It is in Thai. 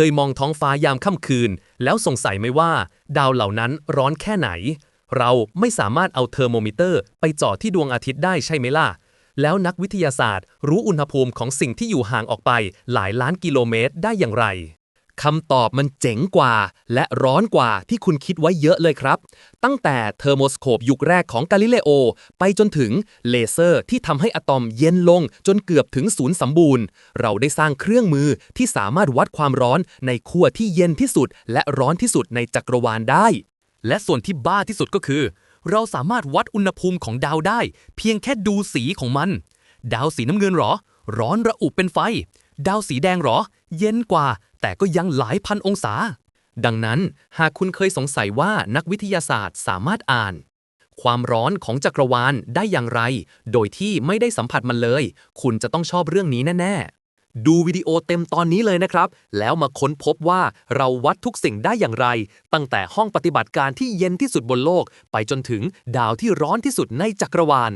เคยมองท้องฟ้ายามค่ำคืน แล้วสงสัยไหมว่า ดาวเหล่านั้นร้อนแค่ไหน เราไม่สามารถเอาเทอร์โมมิเตอร์ไปจ่อที่ดวงอาทิตย์ได้ใช่ไหมล่ะ แล้วนักวิทยาศาสตร์ รู้อุณหภูมิของสิ่งที่อยู่ห่างออกไป หลายล้านกิโลเมตรได้อย่างไร คำตอบมันเจ๋งกว่า และร้อนกว่าที่คุณคิดไว้เยอะเลยครับ ตั้งแต่เทอร์โมสโคปยุคแรกของกาลิเลโอ ไปจนถึงเลเซอร์ที่ทำให้อะตอมเย็นลงจนเกือบถึงศูนย์สมบูรณ์ เราได้สร้างเครื่องมือที่สามารถวัดความร้อนในขั้วที่เย็นที่สุด และร้อนที่สุดในจักรวาลได้ และส่วนที่บ้าที่สุดก็คือ เราสามารถวัดอุณหภูมิของดาวได้ เพียงแค่ดูสีของมัน ดาวสีน้ำเงินหรอ ร้อนระอุเป็นไฟ ดาวสีแดงหรอ เย็นกว่า แต่ก็ยังหลายพันองศา ดังนั้นหากคุณเคยสงสัยว่านักวิทยาศาสตร์สามารถอ่าน ความร้อนของจักรวาลได้อย่างไร โดยที่ไม่ได้สัมผัสมันเลย คุณจะต้องชอบเรื่องนี้แน่ ๆ ดูวิดีโอเต็มตอนนี้เลยนะครับ แล้วมาค้นพบว่าเราวัดทุกสิ่งได้อย่างไร ตั้งแต่ห้องปฏิบัติการที่เย็นที่สุดบนโลก ไปจนถึงดาวที่ร้อนที่สุดในจักรวาล